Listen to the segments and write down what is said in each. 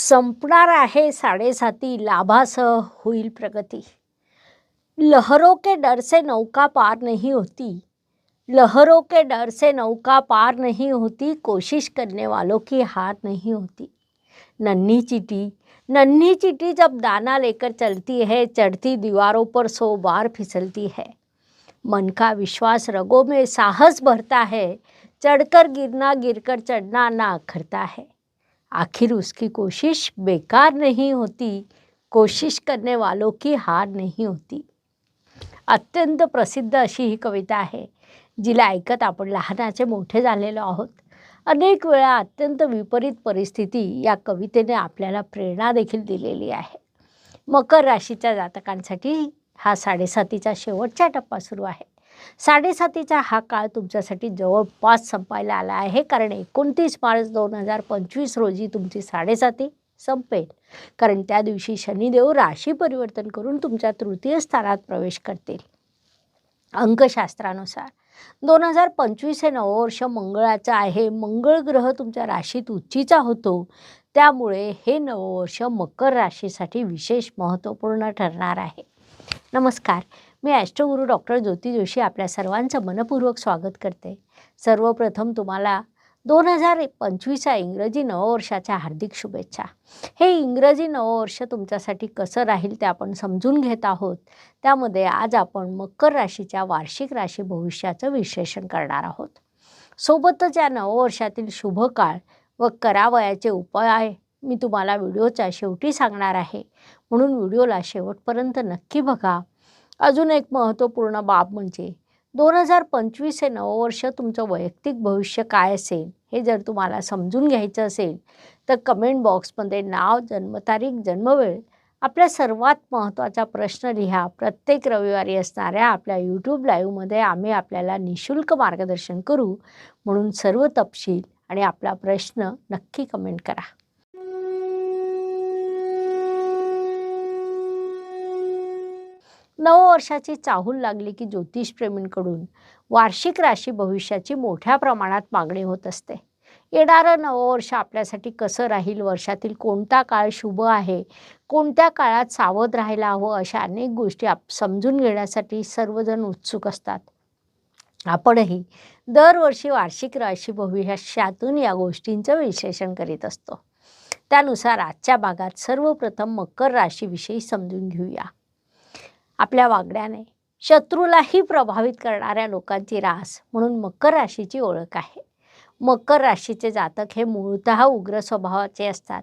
संपणार आहे साडेसाती लाभासह होईल प्रगती. लहरों के डर से नौका पार नहीं होती. लहरों के डर से नौका पार नहीं होती, कोशिश करने वालों की हार नहीं होती. नन्ही चीटी नन्ही चीटी जब दाना लेकर चलती है, चढ़ती दीवारों पर सौ बार फिसलती है. मन का विश्वास रगों में साहस भरता है, चढ़कर गिरना, गिरकर चढ़ना ना अखरता है. आखिर उसकी कोशिश बेकार नहीं होती कोशिश करने वालों की हार नहीं होती। अत्यंत प्रसिद्ध अशी ही कविता आहे जिला ऐकत आपण लहानाचे मोठे झालेलो आहोत. अनेक वेळा अत्यंत विपरीत परिस्थिती या कवितेने आपल्याला प्रेरणा देखील दिलेली आहे. मकर राशीच्या जातकांसाठी हा साडेसातीचा शेवटचा टप्पा सुरू आहे. साडेसातीचा हा काळ तुमच्यासाठी जवळपास संपायला आला आहे. कारण एकोणतीस मार्च दोन हजार पंचवीस रोजी तुमची साडेसाती संपेल. कारण त्या दिवशी शनिदेव राशी परिवर्तन करून तुमच्या तृतीय स्थानात प्रवेश करतील. अंकशास्त्रानुसार दोन हजार पंचवीस हे नववर्ष मंगळाचं आहे. मंगळ ग्रह तुमच्या राशीत उच्चीचा होतो. त्यामुळे हे नववर्ष मकर राशीसाठी विशेष महत्त्वपूर्ण ठरणार आहे. नमस्कार. मी ॲस्ट्रोगुरू डॉक्टर ज्योती जोशी आपल्या सर्वांचं मनपूर्वक स्वागत करते. सर्वप्रथम तुम्हाला दोन हजार पंचवीसच्या इंग्रजी नववर्षाच्या हार्दिक शुभेच्छा. हे इंग्रजी नववर्ष तुमच्यासाठी कसं राहील ते आपण समजून घेत आहोत. त्यामध्ये आज आपण मकर राशीच्या वार्षिक राशी भविष्याचं विश्लेषण करणार आहोत. सोबतच या नववर्षातील शुभ काळ व करावयाचे उपाय मी तुम्हाला व्हिडिओच्या शेवटी सांगणार आहे. म्हणून व्हिडिओला शेवटपर्यंत नक्की बघा. अजून एक महत्त्वपूर्ण बाब म्हणजे दोन हजार पंचवीस हे नववर्ष तुमचं वैयक्तिक भविष्य काय असेल हे जर तुम्हाला समजून घ्यायचं असेल तर कमेंट बॉक्समध्ये नाव जन्मतारीख जन्मवेळ आपल्या सर्वात महत्त्वाचा प्रश्न लिहा. प्रत्येक रविवारी असणाऱ्या आपल्या यूट्यूब लाईव्हमध्ये आम्ही आपल्याला निशुल्क मार्गदर्शन करू. म्हणून सर्व तपशील आणि आपला प्रश्न नक्की कमेंट करा. नववर्षाची चाहूल लागली की ज्योतिषप्रेमींकडून वार्षिक राशी भविष्याची मोठ्या प्रमाणात मागणी होत असते. येणारं नववर्ष आपल्यासाठी कसं राहील? वर्षातील कोणता काळ शुभ आहे? कोणत्या काळात सावध राहायला हवं? अशा अनेक गोष्टी आप समजून घेण्यासाठी सर्वजण उत्सुक असतात. आपणही दरवर्षी वार्षिक राशी भविष्यातून या गोष्टींचं विश्लेषण करीत असतो. त्यानुसार आजच्या भागात सर्वप्रथम मकर राशीविषयी समजून घेऊया. आपल्या वागण्याने. शत्रूलाही प्रभावित करणाऱ्या लोकांची रास म्हणून मकर राशीची ओळख आहे. मकर राशीचे जातक हे मूळतः उग्र स्वभावाचे असतात.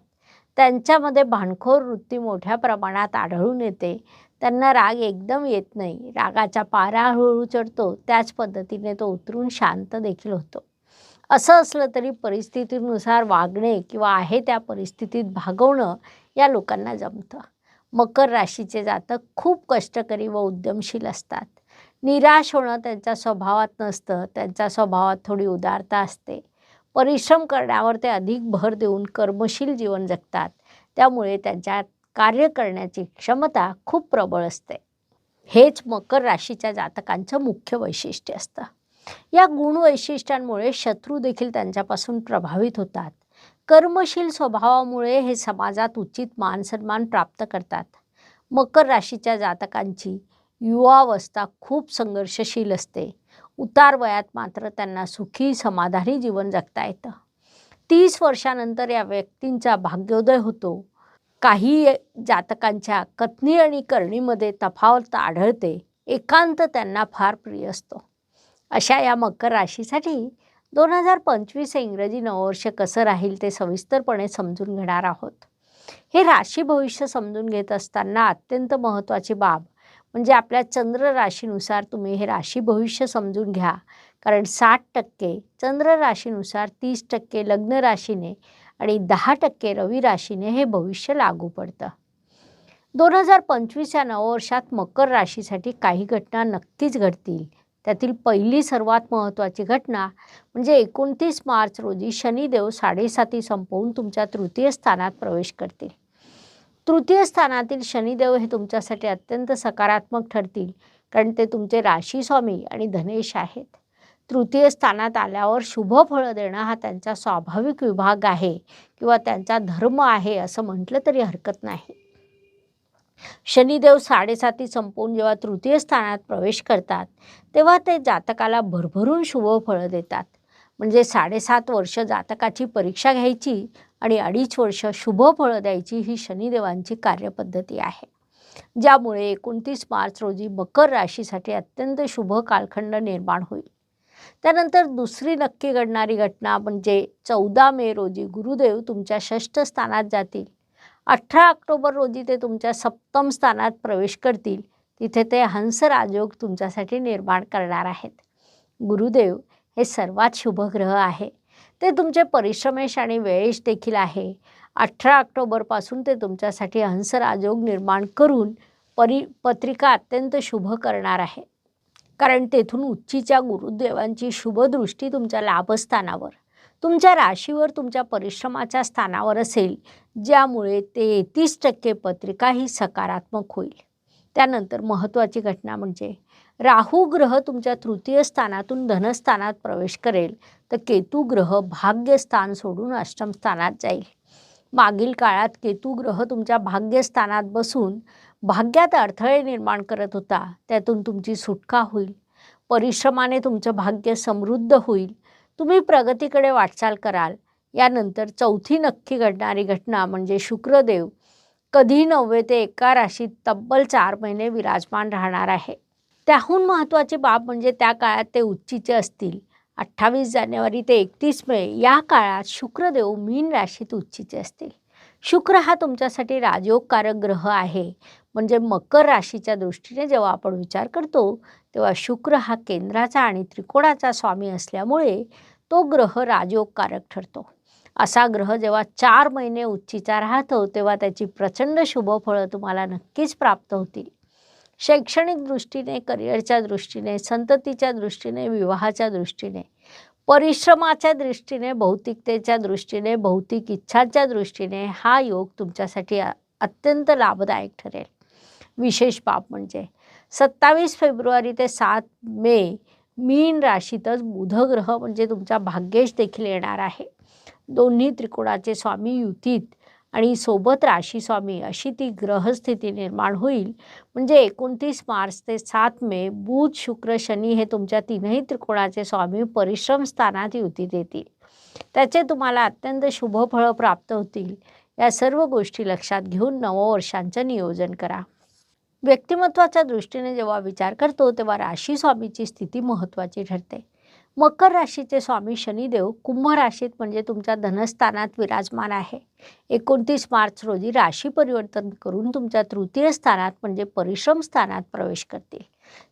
त्यांच्यामध्ये भांडखोर वृत्ती मोठ्या प्रमाणात आढळून येते. त्यांना राग एकदम येत नाही. रागाचा पारा हळूहळू चढतो. त्याच पद्धतीने तो उतरून शांत देखील होतो. असं असलं तरी परिस्थितीनुसार वागणे किंवा आहे त्या परिस्थितीत भागवणं या लोकांना जमतं. मकर राशीचे जातक खूप कष्टकरी व उद्यमशील असतात. निराश होणं त्यांच्या स्वभावात नसतं त्यांच्या स्वभावात थोडी उदारता असते. परिश्रम करण्यावर ते अधिक भर देऊन कर्मशील जीवन जगतात. त्यामुळे त्यांच्यात कार्य करण्याची क्षमता खूप प्रबळ असते. हेच मकर राशीच्या जातकांचं मुख्य वैशिष्ट्य असतं. या गुणवैशिष्ट्यांमुळे शत्रू देखील त्यांच्यापासून प्रभावित होतात. कर्मशील स्वभावामुळे हे समाजात उचित मानसन्मान प्राप्त करतात. मकर राशीच्या जातकांची युवावस्था खूप संघर्षशील असते. उतार वयात मात्र त्यांना सुखी समाधानी जीवन जगता येतं. तीस वर्षानंतर या व्यक्तींचा भाग्योदय होतो. काही जातकांच्या कथनी आणि करणीमध्ये तफावत आढळते. एकांत त्यांना फार प्रिय असतो. अशा या मकर राशीसाठी दोन हजार पंचवीस हे इंग्रजी नववर्ष कसं राहील ते सविस्तरपणे समजून घेणार आहोत. हे राशी भविष्य समजून घेत असताना अत्यंत महत्त्वाची बाब म्हणजे आपल्या चंद्र राशीनुसार तुम्ही हे राशी भविष्य समजून घ्या. कारण साठ टक्के चंद्र राशीनुसार तीस टक्के लग्न राशीने आणि दहा टक्के रवी राशीने हे भविष्य लागू पडतं. दोन हजार पंचवीस या नववर्षात मकर राशीसाठी काही घटना नक्कीच घडतील. त्यातील पहिली सर्वात महत्त्वाची घटना म्हणजे एकोणतीस मार्च रोजी शनिदेव साडेसाती संपवून तुमच्या तृतीय स्थानात प्रवेश करतील. तृतीय स्थानातील शनिदेव हे तुमच्यासाठी अत्यंत सकारात्मक ठरतील कारण ते तुमचे राशी स्वामी आणि धनेश आहेत. तृतीय स्थानात आल्यावर शुभ फळं देणं हा त्यांचा स्वाभाविक विभाग आहे किंवा त्यांचा धर्म आहे असं म्हटलं तरी हरकत नाही. शनिदेव साडेसाती संपवून जेव्हा तृतीय स्थानात प्रवेश करतात तेव्हा ते जातकाला भरभरून शुभ फळं देतात. म्हणजे साडेसात वर्ष जातकाची परीक्षा घ्यायची आणि अडीच वर्ष शुभ फळं द्यायची ही शनिदेवांची कार्यपद्धती आहे. ज्यामुळे एकोणतीस मार्च रोजी मकर राशीसाठी अत्यंत शुभ कालखंड निर्माण होईल. त्यानंतर दुसरी नक्की घडणारी घटना म्हणजे चौदा मे रोजी गुरुदेव तुमच्या षष्ठ स्थानात जातील. अठरा ऑक्टोबर रोजी ते तुमच्या सप्तम स्थानात प्रवेश करतील. तिथे ते हंस राजयोग तुमच्यासाठी निर्माण करणार आहेत. गुरुदेव हे सर्वात शुभग्रह आहे. ते तुमचे परिश्रमेश आणि वेळेश देखील आहे. अठरा ऑक्टोबरपासून ते तुमच्यासाठी हंस राजयोग निर्माण करून परि पत्रिका अत्यंत शुभ करणार आहे. कारण तेथून उच्चीच्या गुरुदेवांची शुभदृष्टी तुमच्या लाभस्थानावर. तुमच्या राशीवर तुमच्या परिश्रमाच्या स्थानावर असेल ज्यामुळे ते तीस टक्के पत्रिका ही सकारात्मक होईल. त्यानंतर महत्त्वाची घटना म्हणजे राहू ग्रह तुमच्या तृतीय स्थानातून धनस्थानात प्रवेश करेल तर केतू ग्रह भाग्यस्थान सोडून अष्टमस्थानात जाईल. मागील काळात केतू ग्रह तुमच्या भाग्यस्थानात बसून भाग्यात अडथळे निर्माण करत होता त्यातून तुमची सुटका होईल. परिश्रमाने तुमचं भाग्य समृद्ध होईल. तुम्ही प्रगतीकडे वाटचाल कराल. यानंतर चौथी नक्की घडणारी घटना म्हणजे शुक्रदेव. कधी नव्हे ते एका राशीत तब्बल चार महिने विराजमान राहणार आहे. त्याहून महत्त्वाची बाब म्हणजे त्या काळात ते उच्चीचे असतील. अठ्ठावीस जानेवारी ते एकतीस मे या काळात शुक्रदेव मीन राशीत उच्चीचे असतील. शुक्र हा तुमच्यासाठी राजयोगकारक ग्रह आहे. म्हणजे मकर राशीच्या दृष्टीने जेव्हा आपण विचार करतो तेव्हा शुक्र हा केंद्राचा आणि त्रिकोणाचा स्वामी असल्यामुळे तो ग्रह राजयोगकारक ठरतो. असा ग्रह जेव्हा चार महिने उच्चीचा राहतो तेव्हा त्याची प्रचंड शुभफळं तुम्हाला नक्कीच प्राप्त होतील. शैक्षणिक दृष्टीने करिअरच्या दृष्टीने संततीच्या दृष्टीने विवाहाच्या दृष्टीने परिश्रमाच्या दृष्टीने भौतिकतेच्या दृष्टीने भौतिक इच्छांच्या दृष्टीने हा योग तुमच्यासाठी अत्यंत लाभदायक ठरेल. विशेष बाब म्हणजे सत्तावीस फेब्रुवारी ते सात मे मीन राशीतच बुधग्रह म्हणजे तुमचा भाग्येश देखील येणार आहे. दोन्ही त्रिकोणाचे स्वामी युतीत आणि सोबत राशी स्वामी अशी ती ग्रहस्थिती निर्माण होईल. म्हणजे एकोणतीस मार्च ते सात मे बुध शुक्र शनी हे तुमच्या तीनही त्रिकोणाचे स्वामी परिश्रम स्थानात युती देतील त्याचे तुम्हाला अत्यंत शुभ फळं प्राप्त होतील. या सर्व गोष्टी लक्षात घेऊन नववर्षांचं नियोजन करा. व्यक्तिमत्वाच्या दृष्टीने जेव्हा विचार करतो तेव्हा राशी स्वामीची स्थिती महत्त्वाची ठरते. मकर राशीचे स्वामी शनिदेव कुंभ राशीत म्हणजे तुमच्या धनस्थानात विराजमान आहे. एकोणतीस मार्च रोजी राशी परिवर्तन करून तुमच्या तृतीय स्थानात म्हणजे परिश्रम स्थानात प्रवेश करतील.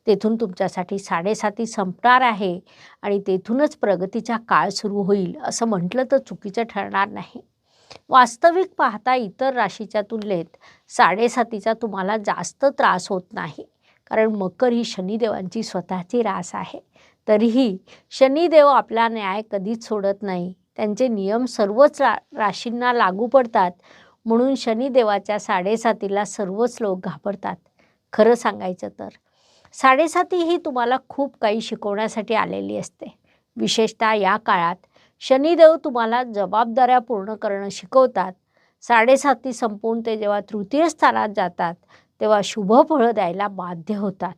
तेथून तुमच्यासाठी साडेसाती संपणार आहे आणि तेथूनच प्रगतीचा काळ सुरू होईल असं म्हटलं तर चुकीचं ठरणार नाही. वास्तविक पाहता इतर राशीच्या तुलनेत साडेसातीचा तुम्हाला जास्त त्रास होत नाही. कारण मकर ही शनिदेवांची स्वतःची रास आहे. तरीही शनिदेव आपला न्याय कधीच सोडत नाही. त्यांचे नियम सर्वच रा राशींना लागू पडतात. म्हणून शनिदेवाच्या साडेसातीला सर्वच लोक घाबरतात. खरं सांगायचं तर. साडेसाती ही तुम्हाला खूप काही शिकवण्यासाठी आलेली असते. विशेषतः या काळात शनिदेव तुम्हाला जबाबदाऱ्या पूर्ण करणं शिकवतात. साडेसाती संपवून ते जेव्हा तृतीय स्थानात जातात तेव्हा शुभ फळं द्यायला बाध्य होतात.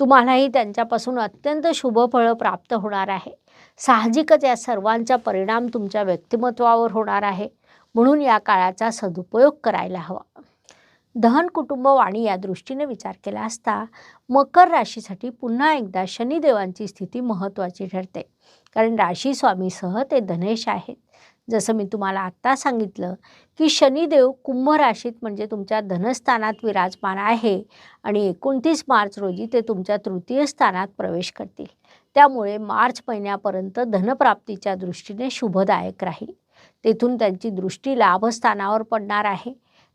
तुम्हालाही त्यांच्यापासून अत्यंत शुभ फळं प्राप्त होणार आहे. साहजिकच या सर्वांचा परिणाम तुमच्या व्यक्तिमत्वावर होणार आहे. म्हणून या काळाचा सदुपयोग करायला हवा. दहन कुटुंब वाणी या दृष्टीने विचार केला असता मकर राशीसाठी पुन्हा एकदा शनिदेवांची स्थिती महत्त्वाची ठरते. कारण राशी स्वामीसह ते धनेश आहेत. जसं मी तुम्हाला आत्ता सांगितलं की शनिदेव कुंभ राशीत म्हणजे तुमच्या धनस्थानात विराजमान आहे आणि एकोणतीस मार्च रोजी ते तुमच्या तृतीय स्थानात प्रवेश करतील. त्यामुळे मार्च महिन्यापर्यंत धनप्राप्तीच्या दृष्टीने शुभदायक राहील. तेथून त्यांची दृष्टी लाभस्थानावर पडणार आहे.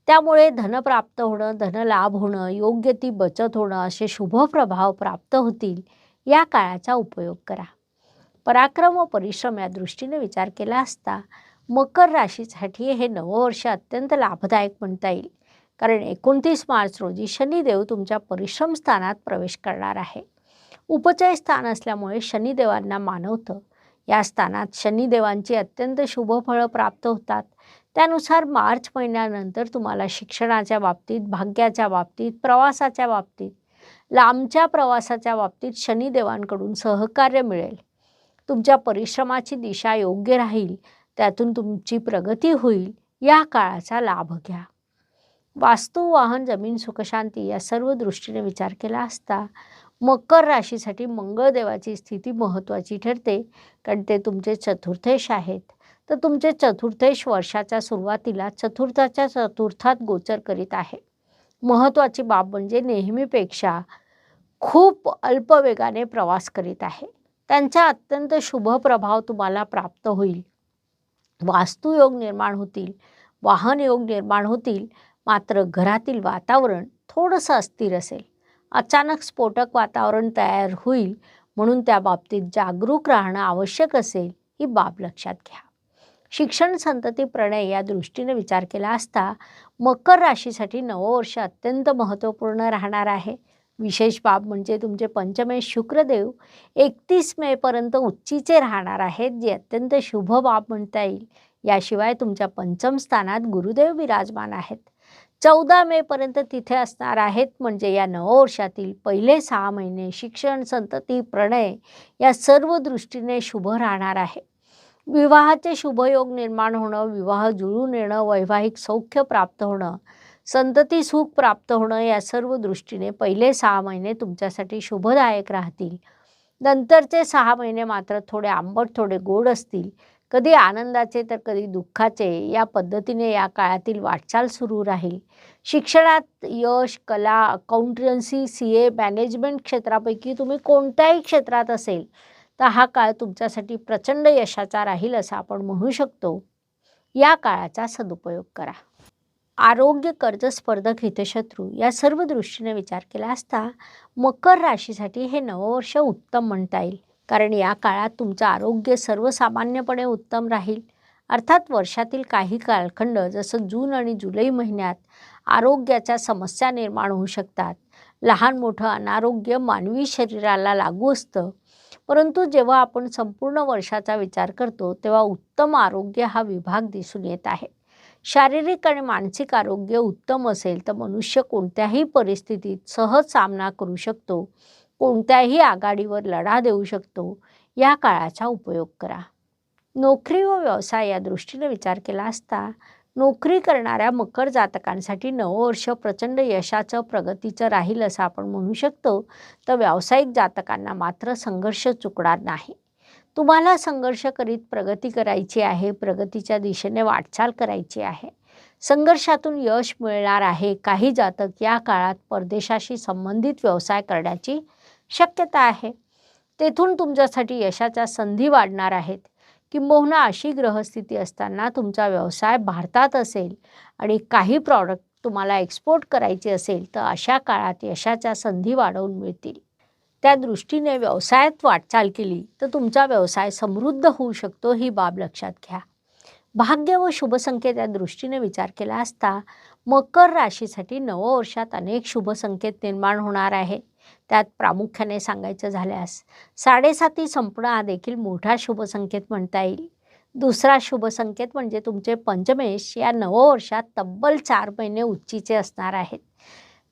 त्यामुळे धन प्राप्त होणं धनलाभ होणं योग्य ती बचत होणं असे शुभ प्रभाव प्राप्त होतील या काळाचा उपयोग करा. पराक्रम व परिश्रम या दृष्टीने विचार केला असता मकर राशीसाठी हे नववर्ष अत्यंत लाभदायक म्हणता येईल. कारण एकोणतीस मार्च रोजी शनिदेव तुमच्या परिश्रम स्थानात प्रवेश करणार आहे. उपचय स्थान असल्यामुळे शनिदेवांना मानवतं या स्थानात शनिदेवांची अत्यंत शुभ फळं प्राप्त होतात. त्यानुसार मार्च महिन्यानंतर तुम्हाला शिक्षणाच्या बाबतीत भाग्याच्या बाबतीत प्रवासाच्या बाबतीत लांबच्या प्रवासाच्या बाबतीत शनिदेवांकडून सहकार्य मिळेल. तुमच्या परिश्रमाची दिशा योग्य राहील त्यातून तुमची प्रगती होईल या काळाचा लाभ घ्या. वास्तू वाहन जमीन सुखशांती या सर्व दृष्टीने विचार केला असता मकर राशीसाठी मंगळदेवाची स्थिती महत्त्वाची ठरते कारण ते तुमचे चतुर्थेश आहेत. तर तुमचे चतुर्थेश वर्षाच्या सुरुवातीला चतुर्थाच्या चतुर्थात गोचर करीत आहे. महत्त्वाची बाब म्हणजे नेहमीपेक्षा खूप अल्पवेगाने प्रवास करीत आहे. त्यांचा अत्यंत शुभ प्रभाव तुम्हाला प्राप्त होईल. वास्तुयोग निर्माण होतील वाहन योग निर्माण होतील मात्र घरातील वातावरण थोडंसं अस्थिर असेल. अचानक स्फोटक वातावरण तयार होईल म्हणून त्या बाबतीत जागरूक राहणं आवश्यक असेल ही बाब लक्षात घ्या. शिक्षण संतती प्रणय या दृष्टीने विचार केला असता मकर राशीसाठी नववर्ष अत्यंत महत्त्वपूर्ण राहणार आहे. विशेष बाब म्हणजे तुमचे पंचमेश शुक्रदेव एकतीस मेपर्यंत उच्चीचे राहणार आहेत जे अत्यंत शुभ बाब म्हणता येईल. याशिवाय तुमच्या पंचम स्थानात गुरुदेव विराजमान आहेत. चौदा मेपर्यंत तिथे असणार आहेत म्हणजे या नववर्षातील पहिले सहा महिने शिक्षण संतती प्रणय या सर्व दृष्टीने शुभ राहणार आहे. विवाहाचे शुभयोग निर्माण होणं विवाह जुळून येणं वैवाहिक सौख्य प्राप्त होणं संतती सुख प्राप्त होणं या सर्व दृष्टीने पहिले सहा महिने तुमच्यासाठी शुभदायक राहतील. नंतरचे सहा महिने मात्र थोडे आंबट थोडे गोड असतील. कधी आनंदाचे तर कधी दुःखाचे. या पद्धतीने या काळातील वाटचाल सुरू राहील. शिक्षणात यश कला अकाउंटन्सी सी ए मॅनेजमेंट क्षेत्रापैकी तुम्ही कोणत्याही क्षेत्रात असेल तर हा काळ तुमच्यासाठी प्रचंड यशाचा राहील असं आपण म्हणू शकतो. या काळाचा सदुपयोग करा. आरोग्य कर्ज स्पर्धक हितशत्रू या सर्व दृष्टीने विचार केला असता मकर राशीसाठी हे नववर्ष उत्तम म्हणता येईल. कारण या काळात तुमचं आरोग्य सर्वसामान्यपणे उत्तम राहील. अर्थात वर्षातील काही कालखंड जसं जून आणि जुलै महिन्यात आरोग्याच्या समस्या निर्माण होऊ शकतात. लहान मोठं अनारोग्य मानवी शरीराला लागू असतं. परंतु जेव्हा आपण संपूर्ण वर्षाचा विचार करतो तेव्हा उत्तम आरोग्य हा विभाग दिसून येत आहे. शारीरिक आणि मानसिक आरोग्य उत्तम असेल तर मनुष्य कोणत्याही परिस्थितीत सहज सामना करू शकतो. कोणत्याही आघाडीवर लढा देऊ शकतो. या काळाचा उपयोग करा. नोकरी व व्यवसाय या दृष्टीने विचार केला असता नोकरी करणाऱ्या मकर जातकांसाठी नववर्ष प्रचंड यशाचं प्रगतीचं राहील असं आपण म्हणू शकतो. तर व्यावसायिक जातकांना मात्र संघर्ष चुकणार नाही. तुम्हाला संघर्ष करीत प्रगती करायची आहे प्रगतीच्या दिशेने वाटचाल करायची आहे. संघर्षातून यश मिळणार आहे. काही जातक या काळात परदेशाशी संबंधित व्यवसाय करण्याची शक्यता आहे. तेथून तुमच्यासाठी यशाच्या संधी वाढणार आहेत. किंबहुना अशी ग्रहस्थिती असताना तुमचा व्यवसाय भारतात असेल आणि काही प्रॉडक्ट तुम्हाला एक्सपोर्ट करायचे असेल तर अशा काळात यशाच्या संधी वाढवून मिळतील. त्या दृष्टीने व्यवसायात वाटचाल केली तर तुमचा व्यवसाय समृद्ध होऊ शकतो ही बाब लक्षात घ्या. भाग्य व शुभसंकेत या दृष्टीने विचार केला असता मकर राशीसाठी नववर्षात अनेक शुभसंकेत निर्माण होणार आहे त्यात प्रामुख्याने सांगायचं झाल्यास साडेसाती संपणं हा देखील मोठा शुभसंकेत म्हणता येईल. दुसरा शुभसंकेत म्हणजे तुमचे पंचमेश या नववर्षात तब्बल चार महिने उच्चीचे असणार आहेत.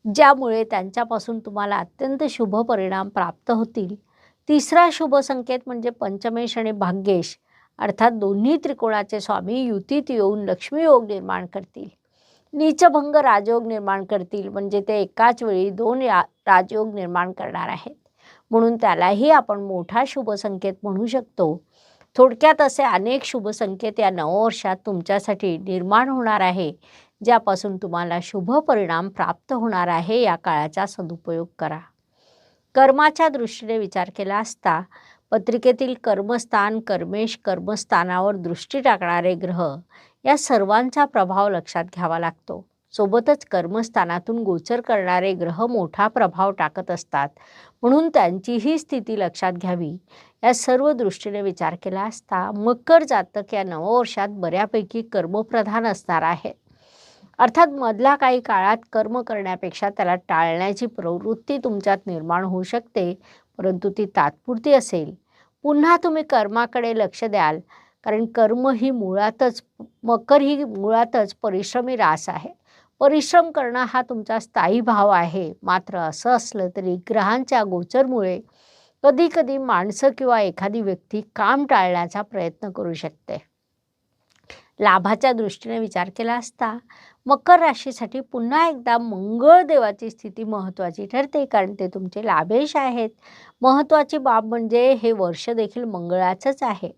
ज्यामुळे त्यांच्यापासून तुम्हाला अत्यंत शुभ परिणाम प्राप्त होतील. तिसरा शुभ संकेत म्हणजे पंचमेश आणि भाग्येश. अर्थात दोन्ही त्रिकोणाचे स्वामी युतीत येऊन लक्ष्मीयोग निर्माण करतील. नीचभंग राजयोग निर्माण करतील. म्हणजे ते एकाच वेळी दोन या राजयोग निर्माण करणार आहेत. म्हणून त्यालाही आपण मोठा शुभ संकेत म्हणू शकतो. थोडक्यात असे अनेक शुभ संकेत या नववर्षात तुमच्यासाठी निर्माण होणार आहे. ज्यापासून तुम्हाला शुभ परिणाम प्राप्त होणार आहे या काळाचा सदुपयोग करा. कर्माच्या दृष्टीने विचार केला असता पत्रिकेतील कर्मस्थान कर्मेश कर्मस्थानावर दृष्टी टाकणारे ग्रह या सर्वांचा प्रभाव लक्षात घ्यावा लागतो. सोबतच कर्मस्थानातून गोचर करणारे ग्रह मोठा प्रभाव टाकत असतात म्हणून त्यांचीही स्थिती लक्षात घ्यावी. या सर्व दृष्टीने विचार केला असता मकर जातक या नववर्षात बऱ्यापैकी कर्मप्रधान असणार आहे अर्थात मधल्या काही काळात कर्म करण्यापेक्षा त्याला टाळण्याची प्रवृत्ती तुमच्यात निर्माण होऊ शकते परंतु ती तात्पुरती असेल. पुन्हा तुम्ही कर्माकडे लक्ष द्याल कारण कर्म ही मुळातच मकर ही मुळातच परिश्रमी रास आहे. परिश्रम करणं हा तुमचा स्थायी भाव आहे. मात्र असं असलं तरी ग्रहांच्या गोचरमुळे कधीकधी माणसं किंवा एखादी व्यक्ती काम टाळण्याचा प्रयत्न करू शकते. लाभाच्या दृष्टीने विचार केला असता मकर राशीसाठी पुन्हा एकदा मंगळदेवाची स्थिती महत्त्वाची ठरते कारण ते तुमचे लाभेश आहेत. महत्त्वाची बाब म्हणजे हे वर्ष देखील मंगळाचंच आहे.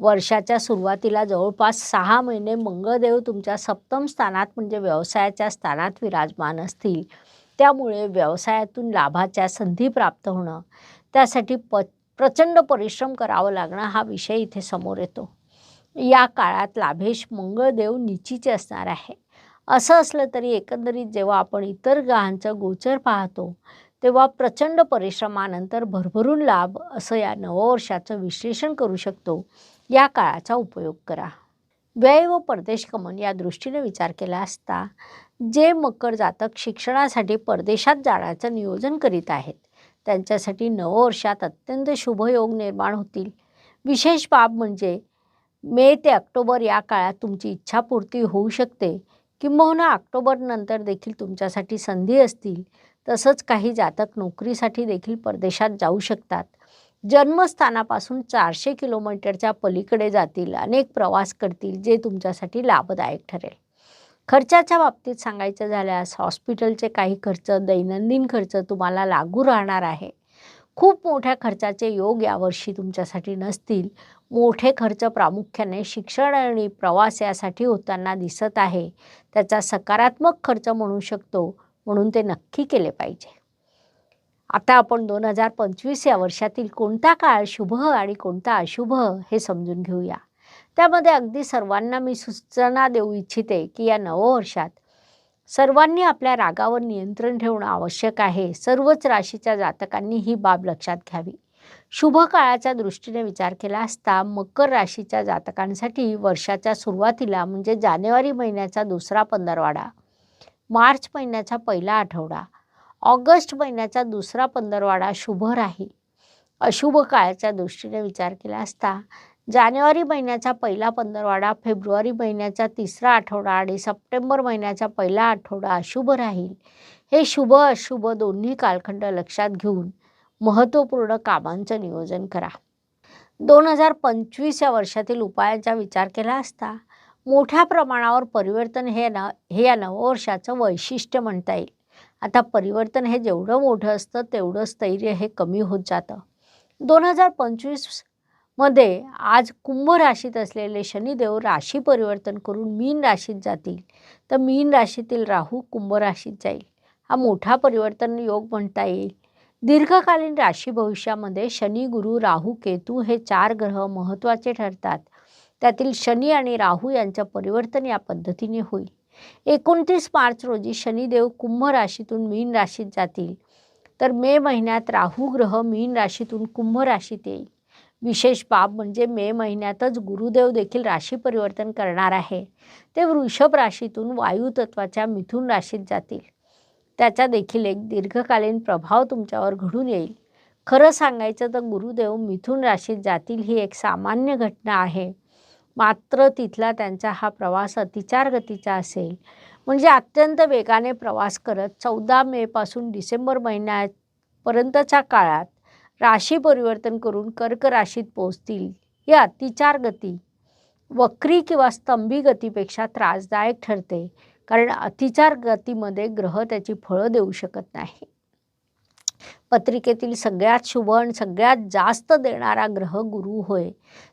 वर्षाच्या सुरुवातीला जवळपास सहा महिने मंगळदेव तुमच्या सप्तम स्थानात म्हणजे व्यवसायाच्या स्थानात विराजमान असतील. त्यामुळे व्यवसायातून लाभाच्या संधी प्राप्त होणं त्यासाठी प प्रचंड परिश्रम करावं लागणं हा विषय इथे समोर येतो. या काळात लाभेश मंगळदेव निचीचे असणार आहे. असं असलं तरी एकंदरीत जेव्हा आपण इतर ग्रहांचं गोचर पाहतो तेव्हा प्रचंड परिश्रमानंतर भरभरून लाभ असं या नववर्षाचं विश्लेषण करू शकतो. या काळाचा उपयोग करा. व्यय व परदेश गमन या दृष्टीने विचार केला असता जे मकर जातक शिक्षणासाठी परदेशात जाण्याचं नियोजन करीत आहेत त्यांच्यासाठी नववर्षात अत्यंत शुभयोग निर्माण होतील. विशेष बाब म्हणजे मे ते ऑक्टोबर या काळात तुमची इच्छापूर्ती होऊ शकते. किंबहुना ऑक्टोबरनंतर देखील तुमच्यासाठी संधी असतील. तसंच काही जातक नोकरीसाठी देखील परदेशात जाऊ शकतात. जन्मस्थानापासून चारशे किलोमीटरच्या पलीकडे जातील. अनेक प्रवास करतील जे तुमच्यासाठी लाभदायक ठरेल. खर्चाच्या बाबतीत सांगायचं झाल्यास हॉस्पिटलचे काही खर्च दैनंदिन खर्च तुम्हाला लागू राहणार आहे. खूप मोठ्या खर्चाचे योग यावर्षी तुमच्यासाठी नसतील. मोठे खर्च प्रामुख्याने शिक्षण आणि प्रवास यासाठी होताना दिसत आहे. त्याचा सकारात्मक खर्च म्हणू शकतो म्हणून ते नक्की केले पाहिजे. आता आपण दोन हजार पंचवीस या वर्षातील कोणता काळ शुभ आणि कोणता अशुभ हे समजून घेऊया. त्यामध्ये अगदी सर्वांना मी सूचना देऊ इच्छिते की या नववर्षात सर्वांनी आपल्या रागावर नियंत्रण ठेवणं आवश्यक आहे. सर्वच राशीच्या जातकांनी ही बाब लक्षात घ्यावी. शुभ काळाच्या दृष्टीने विचार केला असता मकर राशीच्या जातकांसाठी वर्षाच्या सुरुवातीला म्हणजे जानेवारी महिन्याचा दुसरा पंधरवाडा मार्च महिन्याचा पहिला आठवडा ऑगस्ट महिन्याचा दुसरा पंधरवाडा शुभ राहील अशुभ काळाच्या दृष्टीने विचार केला असता जानेवारी महिन्याचा पहिला पंधरवाडा फेब्रुवारी महिन्याचा तिसरा आठवडा आणि सप्टेंबर महिन्याचा पहिला आठवडा अशुभ राहील. हे शुभ अशुभ दोन्ही कालखंड लक्षात घेऊन महत्त्वपूर्ण कामांचं नियोजन करा. दोन हजार पंचवीस या वर्षातील उपायांचा विचार केला असता मोठ्या प्रमाणावर परिवर्तन हे न हे या नववर्षाचं वैशिष्ट्य म्हणता येईल. आता परिवर्तन हे जेवढं मोठं असतं तेवढं स्थैर्य हे कमी होत जातं. दोन हजार पंचवीसमध्ये आज कुंभ राशीत असलेले शनिदेव राशी परिवर्तन करून मीन राशीत जातील. तर मीन राशीतील राहू कुंभ राशीत जाईल. हा मोठा परिवर्तन योग म्हणता येईल. दीर्घकालीन राशी भविष्यामध्ये शनी गुरु राहू केतू हे चार ग्रह महत्त्वाचे ठरतात. त्यातील शनी आणि राहू यांचं परिवर्तन या पद्धतीने होईल. एकोणतीस मार्च रोजी शनिदेव कुंभ राशीतून मीन राशीत जातील. तर मे महिन्यात राहू ग्रह मीन राशीतून कुंभ राशीत येईल. विशेष बाब म्हणजे मे महिन्यातच गुरुदेव देखील राशी परिवर्तन करणार आहे. ते वृषभ राशीतून वायू तत्वाच्या मिथुन राशीत जातील. त्याचा देखील एक दीर्घकालीन प्रभाव तुमच्यावर घडून येईल. खरं सांगायचं तर गुरुदेव मिथुन राशीत जातील ही एक सामान्य घटना आहे. मात्र तिथला त्यांचा हा प्रवास अतिचार गतीचा असेल. म्हणजे अत्यंत वेगाने प्रवास करत चौदा मेपासून डिसेंबर महिन्यापर्यंतच्या काळात राशी परिवर्तन करून कर्क राशीत पोहोचतील ही अतिचार गती. वक्री किंवा स्तंभी गतीपेक्षा त्रासदायक ठरते. कारण अतिचार गतीमध्ये ग्रह त्याची फळं देऊ शकत नाही. पत्रिकेतील सगळ्यात शुभ सगळ्यात जास्त देणारा ग्रह गुरु होय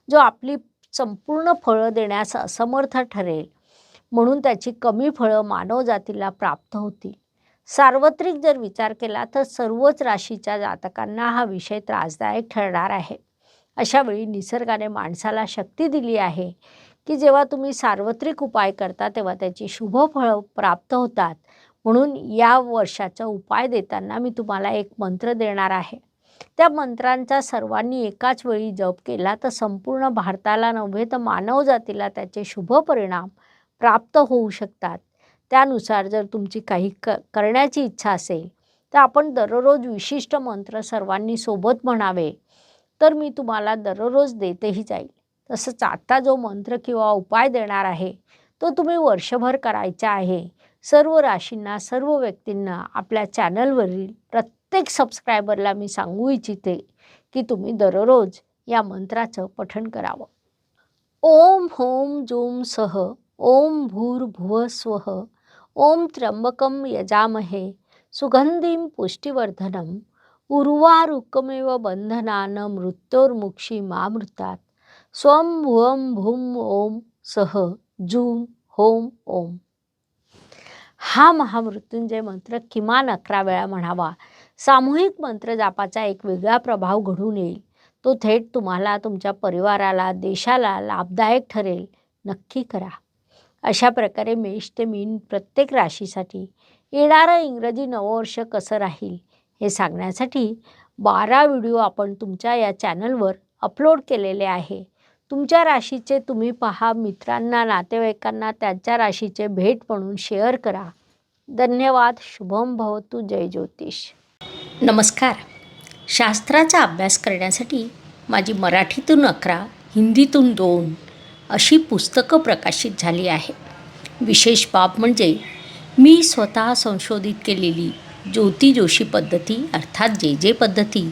जो आपली संपूर्ण फळं देण्यास असमर्थ ठरेल म्हणून त्याची कमी फळं मानवजातीला प्राप्त होतील. सार्वत्रिक जर विचार केला तर सर्वच राशीच्या जातकांना हा विषय त्रासदायक ठरणार आहे. अशावेळी निसर्गाने माणसाला शक्ती दिली आहे की जेव्हा तुम्ही सार्वत्रिक उपाय करता तेव्हा त्याची शुभ फळं प्राप्त होतात. म्हणून या वर्षाचा उपाय देताना मी तुम्हाला एक मंत्र देणार आहे. त्या मंत्रांचा सर्वांनी एकाच वेळी जप केला तर संपूर्ण भारताला नव्हे तर मानवजातीला त्याचे शुभ परिणाम प्राप्त होऊ शकतात. त्यानुसार जर तुमची काही क करण्याची इच्छा असेल तर आपण दररोज विशिष्ट मंत्र सर्वांनी सोबत म्हणावे. तर मी तुम्हाला दररोज देतेही जाईल. तसंच आता जो मंत्र किंवा उपाय देणार आहे तो तुम्ही वर्षभर करायचा आहे. सर्व राशींना सर्व व्यक्तींना आपल्या चॅनलवरील प्रत्येक सबस्क्रायबरला मी सांगू इच्छिते की तुम्ही दररोज या मंत्राचं पठण करावं. ओम होम जूम सह ओम भूर्भुव स्वः ओम त्र्यंबकम यजामहे सुगंधीम पुष्टिवर्धनम उर्वारुकमेव बंधनान मृत्योर्मुक्षी मामृतात स्वम वम भूम ओम सह जूम होम ओम. हा महामृत्युंजय मंत्र किमान अकरा वेळा म्हणावा. सामूहिक मंत्र जापाचा एक वेगळा प्रभाव घडून येईल. तो थेट तुम्हाला तुमच्या परिवाराला देशाला लाभदायक ठरेल. नक्की करा. अशा प्रकारे मेष ते मीन प्रत्येक राशीसाठी येणारं इंग्रजी नववर्ष कसं राहील हे सांगण्यासाठी बारा व्हिडिओ आपण तुमच्या या चॅनलवर अपलोड केलेले आहे. तुमच्या राशीचे तुम्ही पहा मित्रांना नातेवाईकांना त्यांच्या राशीचे भेट म्हणून शेअर करा. धन्यवाद शुभम भवतु जय ज्योतिष. नमस्कार. शास्त्राचा अभ्यास करण्यासाठी माझी मराठीतून अकरा हिंदीतून दोन अशी पुस्तकं प्रकाशित झाली आहे. विशेष बाब म्हणजे मी स्वतः संशोधित केलेली ज्योती जोशी पद्धती अर्थात जे जे पद्धती